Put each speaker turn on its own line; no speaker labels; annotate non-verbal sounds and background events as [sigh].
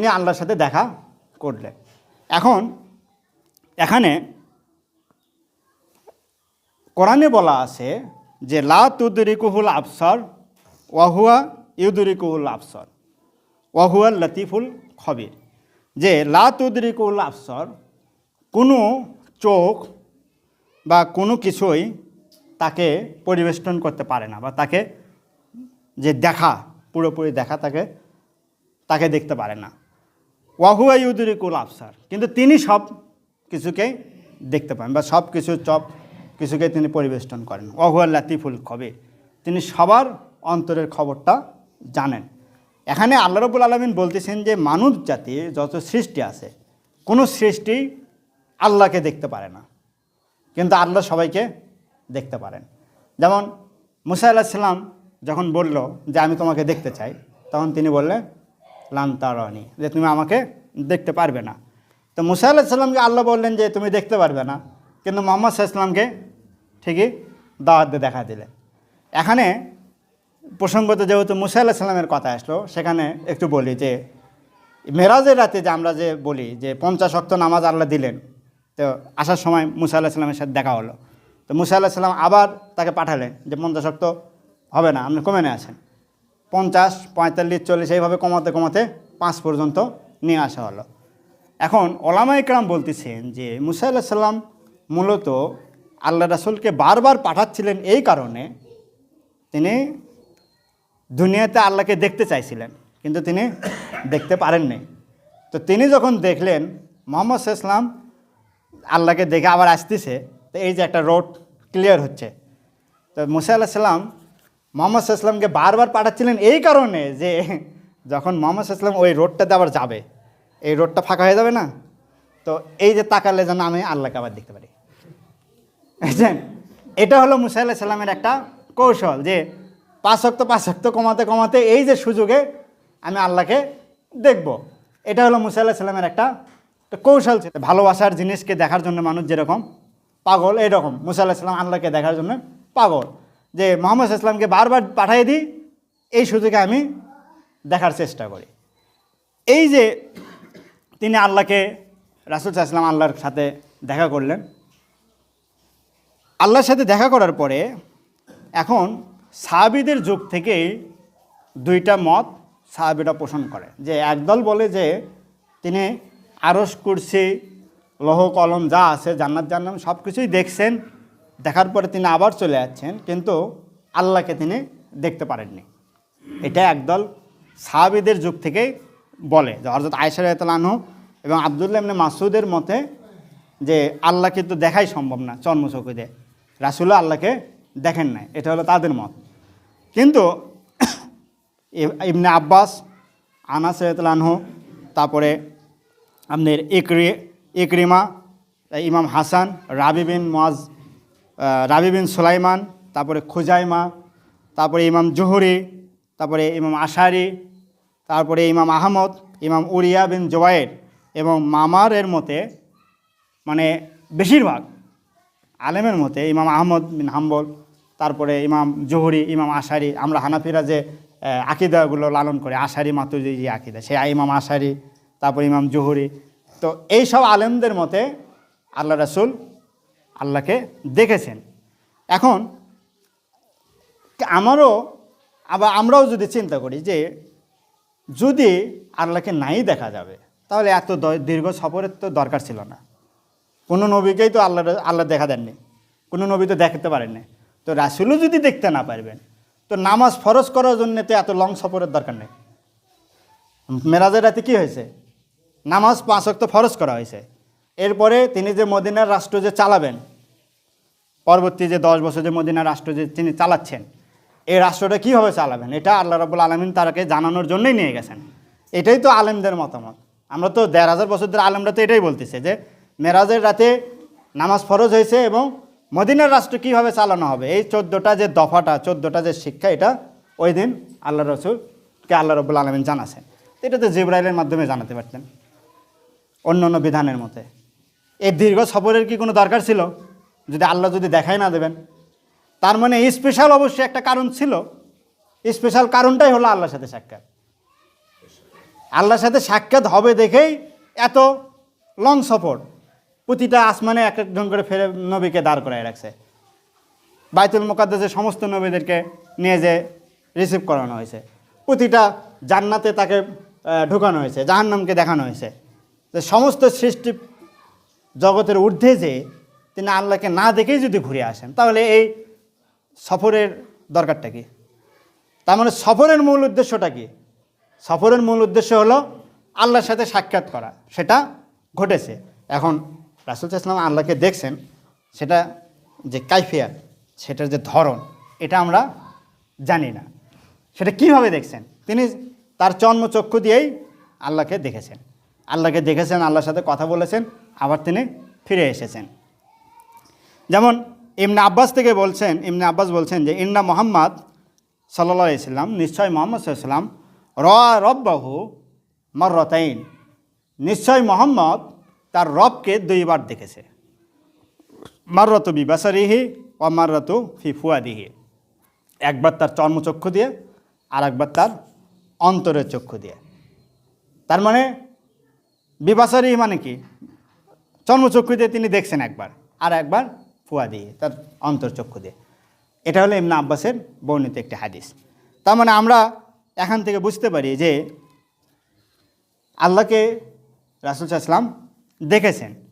তিনি আল্লাহর সাথে দেখা করলেন এখন, এখানে কোরআনে বলা আছে যে, লা তুদরিকুহুল আফসর ওয়াহুয়া ইউদরিকুহুল আফসর ওয়াহুয়া লতিফুল খবির। যে, লা তুদরিকুল আফসর কোনো চোখ বা কোনো কিছুই তাকে পরিবেষ্টন করতে পারে না বা তাকে যে দেখা, পুরোপুরি দেখা তাকে তাকে দেখতে পারে না। ওয়াহুয়া ইউদুরিকুল আফসার কিন্তু তিনি সব কিছুকে দেখতে পান বা সব কিছু সব কিছুকে তিনি পরিবেষ্টন করেন। ওয়াহুয়া লাতিফুল খবির। তিনি সবার অন্তরের খবরটা জানেন। এখানে আল্লাহ রবুল আলমিন বলতেছেন যে, মানব জাতি যত সৃষ্টি আছে, কোনো সৃষ্টি আল্লাহকে দেখতে পারে না। কিন্তু আল্লাহ সবাইকে দেখতে পারেন। যেমন মুসা আলাহিসাল্লাম যখন বলল যে, আমি তোমাকে দেখতে চাই, তখন তিনি বললেন লান্তারণী যে তুমি আমাকে দেখতে পারবে না। তো মুসা আলাহিসাল্লামকে আল্লাহ বললেন যে তুমি দেখতে পারবে না। কিন্তু মোহাম্মদ সাল্লামকে ঠিকই দাওয়াত দেখা দিলেন। এখানে প্রসঙ্গত যেহেতু মুসা আল্লাহ সাল্লামের কথা আসলো, সেখানে একটু বলি যে, মেরাজের রাতে যে আমরা যে বলি যে পঞ্চাশ শক্ত নামাজ আল্লাহ দিলেন, তো আসার সময় মুসা আল্লাহ সাল্লামের সাথে দেখা হলো। তো মুসা আল্লাহ সাল্লাম আবার তাকে পাঠালেন যে পঞ্চাশ অক্ত হবে না, আপনি কমে নিয়ে আসেন পঞ্চাশ, পঁয়তাল্লিশ, চল্লিশ এইভাবে কমাতে কমাতে পাঁচ পর্যন্ত নিয়ে আসা হলো। এখন ওলামা ইকরাম বলতেছেন যে, মুসা আল্লাহ সাল্লাম মূলত আল্লাহ রাসুলকে বারবার পাঠাচ্ছিলেন এই কারণে তিনি দুনিয়াতে আল্লাহকে দেখতে চাইছিলেন, কিন্তু তিনি দেখতে পারেননি তো তিনি যখন দেখলেন, মোহাম্মদ ইসলাম আল্লাহকে দেখে আবার আসতেছে, তো এই যে একটা রোড ক্লিয়ার হচ্ছে। তো মুসা আল্লাহ সাল্লাম মোহাম্মদ ইসলামকে বারবার পাঠাচ্ছিলেন এই কারণে যে যখন মোহাম্মদ ইসলাম ওই রোডটাতে আবার যাবে, এই রোডটা ফাঁকা হয়ে যাবে না? তো এই যে তাকালে যেন আমি আল্লাহকে আবার দেখতে পারি। বুঝছেন? এটা হলো মুসা আল্লাহ সাল্লামের একটা কৌশল যে পাঁচক্ত পাঁচক্ত কমাতে কমাতে এই যে সুযোগে আমি আল্লাহকে দেখব। এটা হলো মুসা আল্লাহ সাল্লামের একটা কৌশল ছিল। ভালোবাসার জিনিসকে দেখার জন্য মানুষ যেরকম পাগল এরকম মুসা আল্লাহ সাল্লাম আল্লাহকে দেখার জন্য পাগল। যে মোহাম্মদ ইসলামকে বারবার পাঠিয়ে দিই, এই সুযোগে আমি দেখার চেষ্টা করি। এই যে তিনি আল্লাহকে, রাসুল সাল্লাম আল্লাহর সাথে দেখা করলেন। আল্লাহর সাথে দেখা করার পরে এখন সাহাবিদের যুগ থেকেই দুইটা মত সাহাবিরা পোষণ করে। যে একদল বলে যে তিনি আরস কুরসি, লৌহ, কলম যা আছে জান্নাত জান্নাম সব কিছুই দেখছেন দেখার পরে তিনি আবার চলে যাচ্ছেন, কিন্তু আল্লাহকে তিনি দেখতে পারেননি। এটা একদল সাহাবিদের যুগ থেকেই বলে যে হরজত আয়সা রায়তালানহ এবং আবদুল্লাহ ইবনে মাসুদের মতে যে আল্লাহকে তো দেখাই সম্ভব না চর্মচকুদে রাসুল্লাহ আল্লাহকে দেখেন নাই, এটা হলো তাদের মত। কিন্তু [coughs] ইব- ইবনে আব্বাস, আনাস রায়তালানহ তারপরে আপনার ইকরি, ইকরিমা ইমাম হাসান, রাবি বিন রাবি বিন সুলাইমান, তারপরে খুজাইমা, তারপরে ইমাম জুহুরি, তারপরে ইমাম আশারি, তারপরে ইমাম আহমদ, ইমাম উরিয়া বিন জোবায়ের এবং মামারের মতে মানে বেশিরভাগ আলেমের মতে ইমাম আহমদ বিন হাম্বল, তারপরে ইমাম জহুরি, ইমাম আশারি, আমরা হানাফিরা যে আকিদাগুলো লালন করে, আশারি মাতুরি যে আকিদা সেই ইমাম আশারি, তারপর ইমাম জহুরি, তো এই সব আলেমদের মতে আল্লাহ রাসুল আল্লাহকে দেখেছেন। এখন, আমারও, আবার আমরাও যদি চিন্তা করি যে, যদি আল্লাহকে নাই দেখা যাবে, তাহলে এত দীর্ঘ সফরের তো দরকার ছিল না। কোনো নবীকেই তো আল্লাহ আল্লাহ দেখা দেননি। কোনো নবী তো দেখাতে পারেননি। তো রাসুলও যদি দেখতে না পারবেন, তো নামাজ ফরজ করার জন্য তো এত লং সফরের দরকার নেই। মেরাজের রাতে কী হয়েছে? নামাজ পাঁচ অক্ত ফরজ করা হয়েছে। এরপরে তিনি যে মদিনার রাষ্ট্র যে চালাবেন পরবর্তী যে দশ বছর যে মদিনা রাষ্ট্র যে তিনি চালাচ্ছেন, এই রাষ্ট্রটা কীভাবে চালাবেন? এটা আল্লাহ রাবুল আলমিন তারাকে জানানোর জন্যই নিয়ে গেছেন। এটাই তো আলেমদের মতামত। আমরা তো দেড় হাজার বছর ধরে আলেমরা তো এটাই বলতেছে যে, মেরাজের রাতে নামাজ ফরজ হয়েছে এবং মদিনার রাষ্ট্র কীভাবে চালানো হবে? এই চোদ্দোটা যে দফাটা, চোদ্দোটা যে শিক্ষা, এটা ওই দিন আল্লাহ রসুলকে আল্লাহ রবুল আলমিন জানাছেন। এটা তো জিব্রাইলের মাধ্যমে জানাতে পারতেন। অন্য অন্য বিধানের মতে। এই দীর্ঘ সফরের কি কোনো দরকার ছিল? যদি আল্লাহ যদি দেখাই না দেবেন। তার মানে স্পেশাল অবশ্যই একটা কারণ ছিল। স্পেশাল কারণটাই হলো আল্লাহর সাথে সাক্ষাৎ। আল্লাহর সাথে সাক্ষাৎ হবে দেখেই এত লং সফর প্রতিটা আসমানে এক একজন করে ফেরে নবীকে দাঁড় করায় রাখছে। বাইতুল মোকাদ্দাসে সমস্ত নবীদেরকে নিয়ে যে রিসিভ করানো হয়েছে। প্রতিটা জান্নাতে তাকে ঢোকানো হয়েছে, জাহান্নামকে দেখানো হয়েছে। যে সমস্ত সৃষ্টি জগতের ঊর্ধ্বে যে তিনি আল্লাহকে না দেখেই যদি ঘুরে আসেন, তাহলে এই সফরের দরকারটা কি? তার মানে সফরের মূল উদ্দেশ্যটা কি? সফরের মূল উদ্দেশ্য হলো আল্লাহর সাথে সাক্ষাৎ করা। সেটা ঘটেছে। এখন রাসুল ইসলাম আল্লাহকে দেখছেন, সেটা যে কাইফিয়াত, সেটার যে ধরন, এটা আমরা জানি না। সেটা কীভাবে দেখছেন? তিনি তার চর্মচক্ষু দিয়েই আল্লাহকে দেখেছেন। আল্লাহকে দেখেছেন, আল্লাহর সাথে কথা বলেছেন, আবার তিনি ফিরে এসেছেন। যেমন ইমনা আব্বাস থেকে বলছেন ইমনা আব্বাস বলছেন যে, ইন্না মোহাম্মদ সাল্লা ইসলাম নিশ্চয় মোহাম্মদ সাল্লাম র রব্বাহু মর্রতাইন। নিশ্চয় মোহাম্মদ তার রবকে দুইবার দেখেছে। মাররত বিবাসারিহি ও মাররত ফি ফুয়াদিহি একবার তার চর্মচক্ষু দিয়ে আর একবার তার অন্তরের চক্ষু দিয়ে। তার মানে বিবাসারিহি মানে কি? চর্মচক্ষু দিয়ে তিনি দেখছেন একবার, আর একবার ফুয়া দিয়ে, তার অন্তর্চক্ষু দিয়ে। এটা হলো ইমনা আব্বাসের বর্ণিত একটি হাদিস। তার মানে আমরা এখান থেকে বুঝতে পারি যে আল্লাহকে রাসুল ইসলাম দেখেছেন।